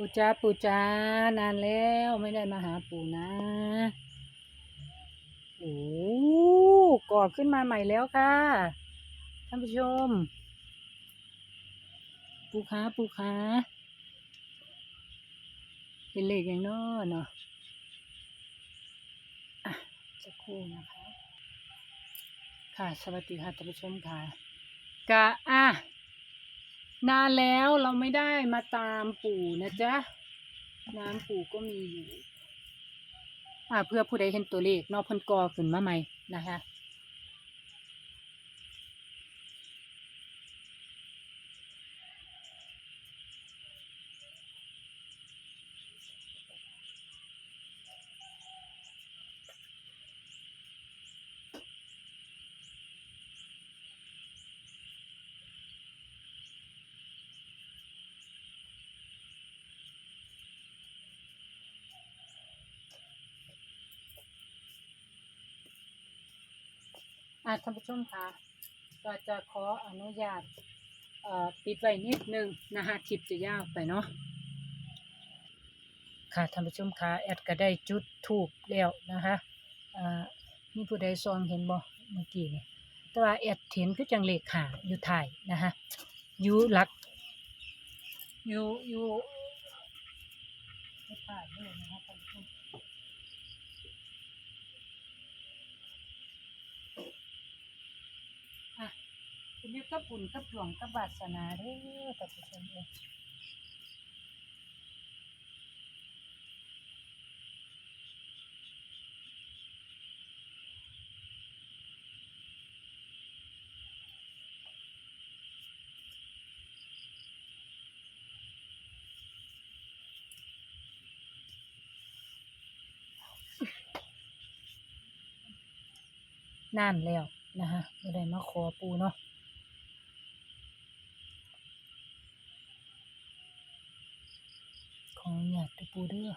ปูจ้าปูจ้านานแล้วไม่ได้มาหาปู่นะโอ้ก่อขึ้นมาใหม่แล้วค่ะท่านผู้ชม ปูค้าปูค้าเป็นเหลขอย่างน้อเนาะอะจะคู่นะคะ ค่ะสวัสดีค่ะท่านผู้ชมค่ะกะอะ นานแล้วเราไม่ได้มาตามปู่นะจ๊ะ น้ำปู่ก็มีอยู่ อ่าเพื่อผู้ใดเห็นตัวเลขนอกพันกอขึ้นมาใหม่นะคะ อ่าท่านผู้ชมคะก็จะขออนุญาตเอ่อปิดไว้นิดนึงนะคะคลิปจะยาวไปเนาะค่ะท่านผู้ชมคะแอดก็ได้จุดถูกแล้วนะคะอ่ามีผู้ใดซองเห็นบ่เมื่อกี้นี่แต่ว่าแอดเห็นคือจังเลขหาอยู่ถ่ายนะคะอยู่หลักอยู่อยู่ไม่ถ่ายเลยนะคะท่านผู้ชม กับบุญกับหลวงกับบาสนาเด้อท่านผู้ชมเอ้ยนานแล้วนะคะไม่ได้มาขอปูเนาะขออนุญา ตเด้อปูเด้อ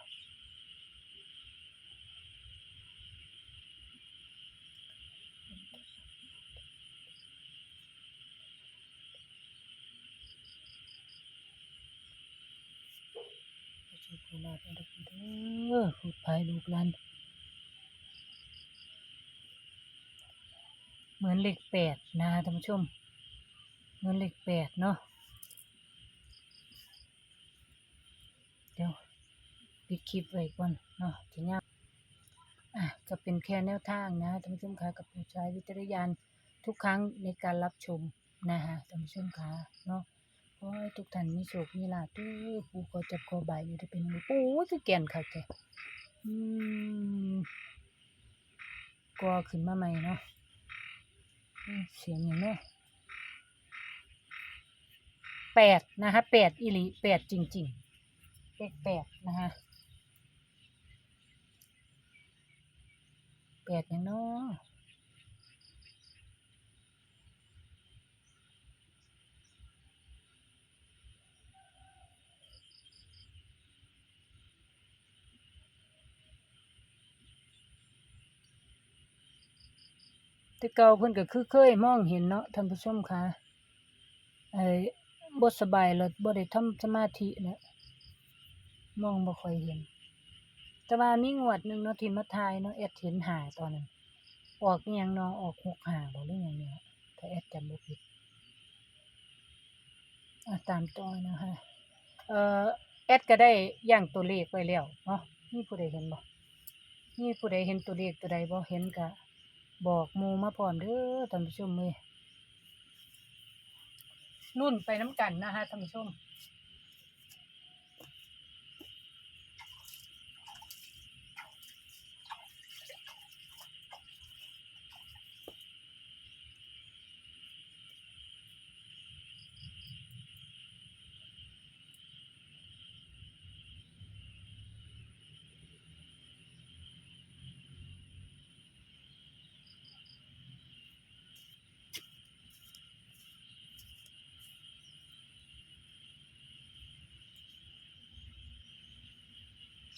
ขอโชคลาภเด้อปูเด้อพูดภายลูกหลานเหมือนเลขแปดนะท่านผู้ชมเหมือนเลขแปดเนาะ เดี๋ยว ปิดคลิปไว้ก่อนเนาะจะยากอะก็เป็นแค่แนวทางนะท่านผู้ชมคะกับผู้ใช้วิจารณญาณทุกครั้งในการรับชมนะฮะท่านผู้ชมคะเนาะขอให้ทุกท่านมีโชคมีลาภด้วยผู้ก็จะกอใบอยู่ที่เป็นมือปูคือแก่นค่ะแกอืมกอขึ้นมาใหม่เนาะเสียงอย่างเนี้แปดนะคะแปดอีหลีแปดจริงๆเลขแปดนะคะ ปดอย่างเนาะแต่เก่าเพิ่นก็คือเคยมองเห็นเนาะท่านผู้ชมค่ะไอ้บ่สบายแล้วบ่ได้ทำสมาธิเนี่ยมองบ่ค่อยเห็น แต่ว่ามีงวดหนึ่งเนาะที่มาทายเนาะแอดเห็นหาตอนนั้น ออกอิหยังเนาะออกหกหาบ่หรือหยังเนี่ยถ้าแอดจำบ่ผิดอะตามต่อนะคะเอ่อแอดก็ได้ย่างตัวเลขไว้แล้วเนาะมีผู้ใดเห็นบ่มีผู้ใดเห็นตัวเลขตัวใดบ่เห็นก็บอกมูมาพร้อมเด้อท่านผู้ชมเอ้ยรุ่นไปน้ำกันนะคะท่านผู้ชม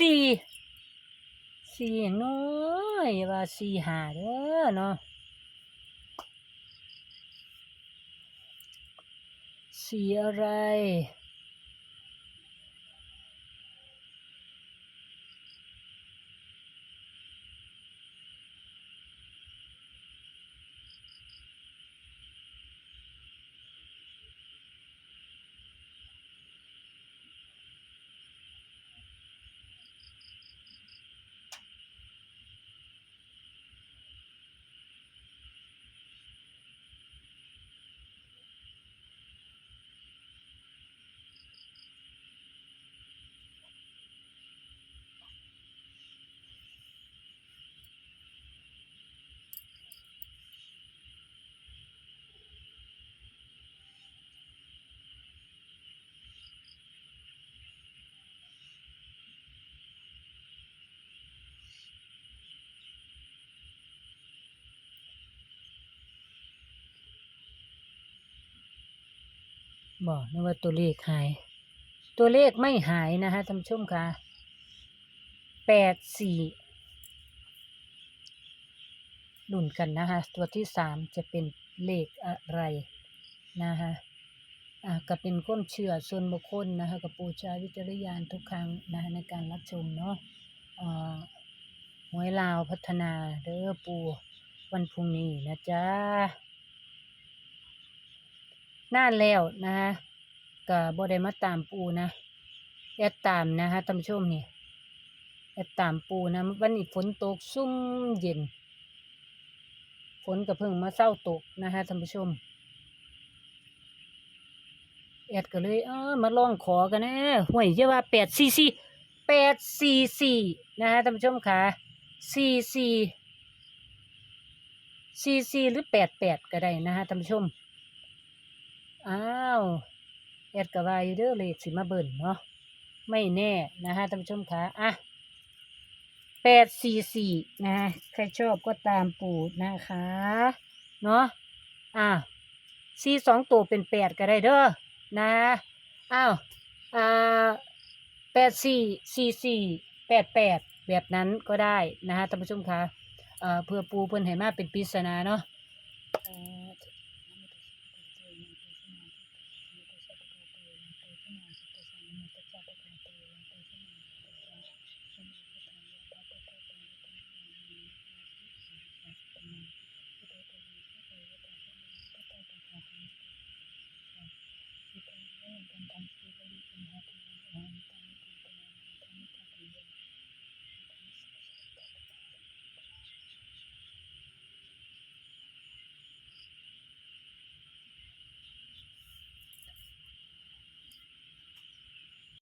สี่สี่อย่างน้อยว่าสี่หาเด้อเนาะสี่อะไร บอกนะว่าตัวเลขหาย ตัวเลขไม่หายนะฮะท่านผู้ชมคะแปดสี่ลุ่นกันนะคะ ตัวที่สามจะเป็นเลขอะไรนะคะอ่าก็เป็นก้นเชื่อส่วนบุคคลนะคะกับปูชาวิจารณญาณทุกครั้งนะคะในการรับชมเนาะอ่าหวยลาวพัฒนาเด้อปูวันพรุ่งนี้นะจ๊ะ นานแล้วนะคะก็บ่ได้มาตามปูนะแอดตามนะคะท่านผู้ชมนี่แอดตามปูนะวันนี้ฝนตกซุ่มเย็นฝนก็เพิ่งมาเศร้าตกนะคะท่านผู้ชมแอดก็เลยเออมาลองขอกันนะห่วยจะว่าแปดสี่สี่แปดสี่สี่นะคะท่านผู้ชมค่ะสี่สี่สี่สี่หรือแปดแปดก็ได้นะคะท่านผู้ชม อ้าวแอดก็ว่าอยู่เด้อเลขสิมาเบิ่นเนาะไม่แน่นะฮะท่านผู้ชมคะอะแปดสี่สี่นะใครชอบก็ตามปูดนะคะ เนาะอะสี่สองตัวเป็นแปดก็ได้เด้อนะอ้าวอ่าแปดสี่สี่สี่แปดแปดแบบนั้นก็ได้นะฮะท่านผู้ชมคะเอ่อเพื่อปูเพิ่อนให้มาเป็นปริศนาเนาะ